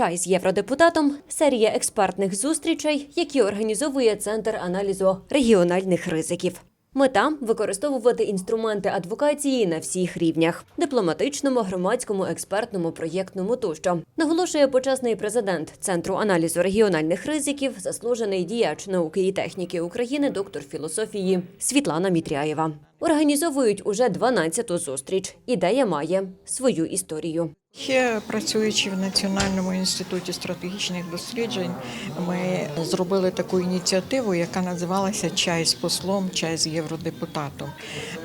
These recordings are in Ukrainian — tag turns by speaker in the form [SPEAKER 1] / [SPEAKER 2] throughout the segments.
[SPEAKER 1] Чай з євродепутатом серія експертних зустрічей, які організовує Центр аналізу регіональних ризиків. Мета використовувати інструменти адвокації на всіх рівнях: дипломатичному, громадському, експертному, проєктному тощо наголошує почесний президент Центру аналізу регіональних ризиків, заслужений діяч науки і техніки України, доктор філософії Світлана Мітряєва. Організовують уже 12-ту зустріч. Ідея має свою історію.
[SPEAKER 2] Ще працюючи в Національному інституті стратегічних досліджень, ми зробили таку ініціативу, яка називалася Чай з послом, чай з євродепутатом.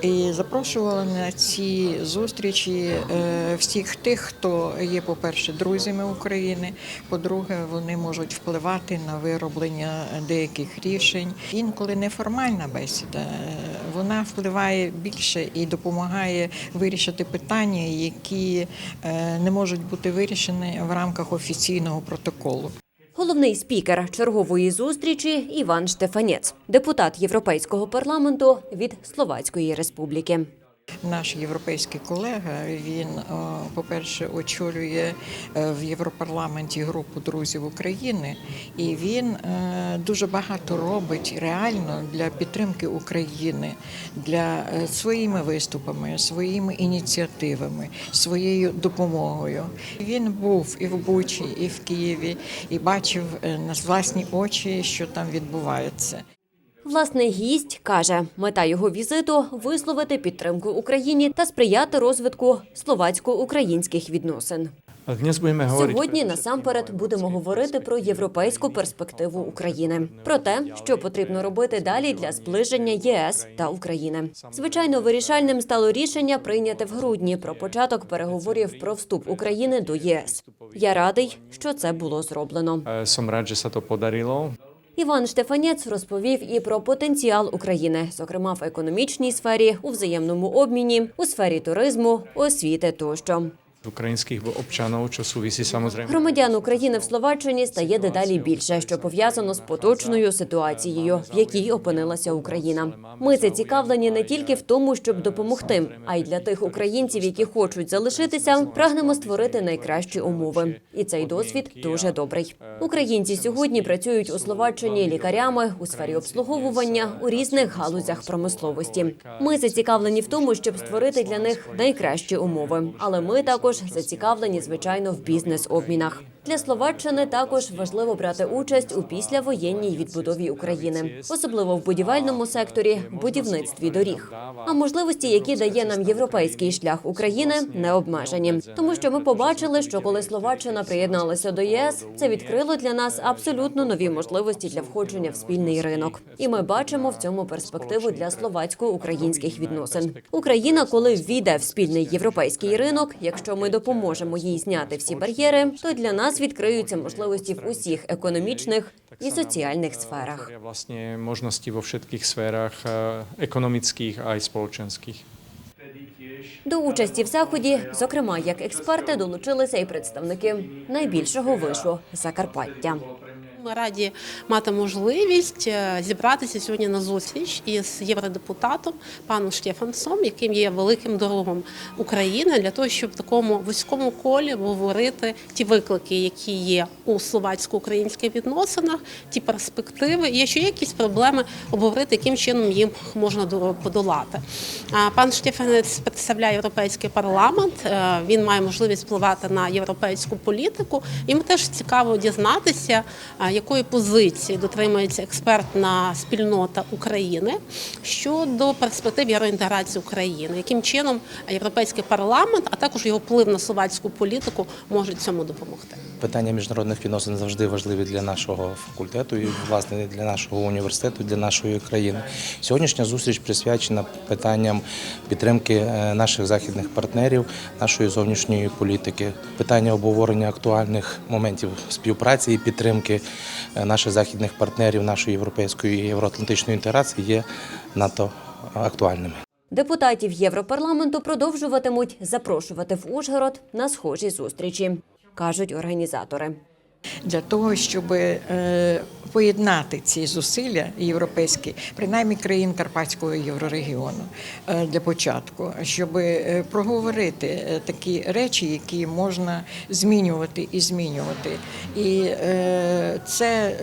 [SPEAKER 2] І запрошували на ці зустрічі е, всіх тих, хто є, по-перше, друзями України. По-друге, вони можуть впливати на вироблення деяких рішень. Інколи неформальна бесіда, е, вона впливає більше і допомагає вирішити питання, які е, не можуть бути вирішені в рамках офіційного протоколу.
[SPEAKER 1] Головний спікер чергової зустрічі Іван Штефанець, депутат Європейського парламенту від Словацької республіки.
[SPEAKER 2] Наш європейський колега він, е, по-перше, очолює е, в Європарламенті групу друзів України, і він е, дуже багато робить реально для підтримки України, для своїми виступами, своїми ініціативами, своєю допомогою. Він був і в Бучі, і в Києві, і бачив на власні очі, що там відбувається.
[SPEAKER 1] Власний гість каже, мета його візиту висловити підтримку Україні та сприяти розвитку словацько-українських відносин. Сьогодні насамперед будемо говорити про європейську перспективу України, про те, що потрібно робити далі для зближення ЄС та України. Звичайно, вирішальним стало рішення прийняте в грудні про початок переговорів про вступ України до ЄС. Я радий, що це було зроблено.
[SPEAKER 3] Е, Som rád,
[SPEAKER 1] Іван Штефанець розповів і про потенціал України, зокрема в економічній сфері, у взаємному обміні, у сфері туризму, освіти тощо.
[SPEAKER 3] Українських обчанов, що súvisí samozrejme.
[SPEAKER 1] Громадян України в Словаччині стає дедалі більше, що пов'язано з поточною ситуацією, в якій опинилася Україна. Ми зацікавлені не тільки в тому, щоб допомогти, а й для тих українців, які хочуть залишитися, прагнемо створити найкращі умови. І цей досвід дуже добрий. Українці сьогодні працюють у Словаччині лікарями у сфері обслуговування у різних галузях промисловості. Ми зацікавлені в тому, щоб створити для них найкращі умови, але ми також зацікавлені, звичайно, в бізнес-обмінах. Для Словаччини також важливо брати участь у післявоєнній відбудові України, особливо в будівельному секторі, будівництві доріг. А можливості, які дає нам європейський шлях України, не обмежені, тому що ми побачили, що коли Словаччина приєдналася до ЄС, це відкрило для нас абсолютно нові можливості для входження в спільний ринок. І ми бачимо в цьому перспективу для словацько-українських відносин. Україна, коли ввійде в спільний європейський ринок, якщо ми допоможемо їй зняти всі бар'єри, то для нас відкриються можливості в усіх економічних і соціальних сферах.
[SPEAKER 3] Власне можливості во vo сферах економічних, а й a.
[SPEAKER 1] До участі в заході, зокрема як експерти, долучилися і представники найбільшого вишу Закарпаття.
[SPEAKER 4] Ми раді мати можливість е, зібратися сьогодні на зустріч із євродепутатом паном Штефансом, яким є великим другом України, для того, щоб в такому вузькому колі говорити ті виклики, які є у словацько-українських відносинах, ті перспективи, і якщо є якісь проблеми, обговорити, яким чином їм можна до- подолати. Пан Штефанець представляє європейський парламент. е, Він має можливість впливати на європейську політику. Йому теж цікаво дізнатися, а, якої позиції дотримується експертна спільнота України щодо перспектив євроінтеграції України, яким чином європейський парламент, а також його вплив на словацьку політику можуть цьому допомогти.
[SPEAKER 5] Питання міжнародних відносин завжди важливі для нашого факультету і власне для нашого університету, для нашої країни. Сьогоднішня зустріч присвячена питанням підтримки е, наших західних партнерів, нашої зовнішньої політики, питання обговорення актуальних моментів співпраці і підтримки наших західних партнерів, нашої європейської і євроатлантичної інтеграції є надто актуальними.
[SPEAKER 1] Депутатів Європарламенту продовжуватимуть запрошувати в Ужгород на схожі зустрічі, кажуть організатори.
[SPEAKER 2] Для того, щоб е, поєднати ці зусилля європейські, принаймні країн Карпатського єврорегіону е, для початку, щоб е, проговорити такі речі, які можна змінювати і змінювати. І це,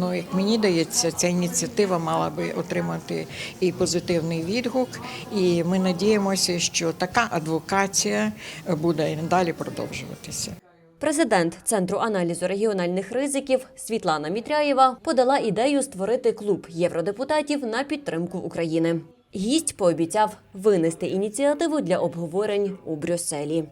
[SPEAKER 2] ну, як мені дається, ця ініціатива мала би отримати і позитивний відгук. І ми надіємося, що така адвокація буде і надалі продовжуватися.
[SPEAKER 1] Президент Центру аналізу регіональних ризиків Світлана Мітряєва подала ідею створити клуб євродепутатів на підтримку України. Гість пообіцяв винести ініціативу для обговорень у Брюсселі.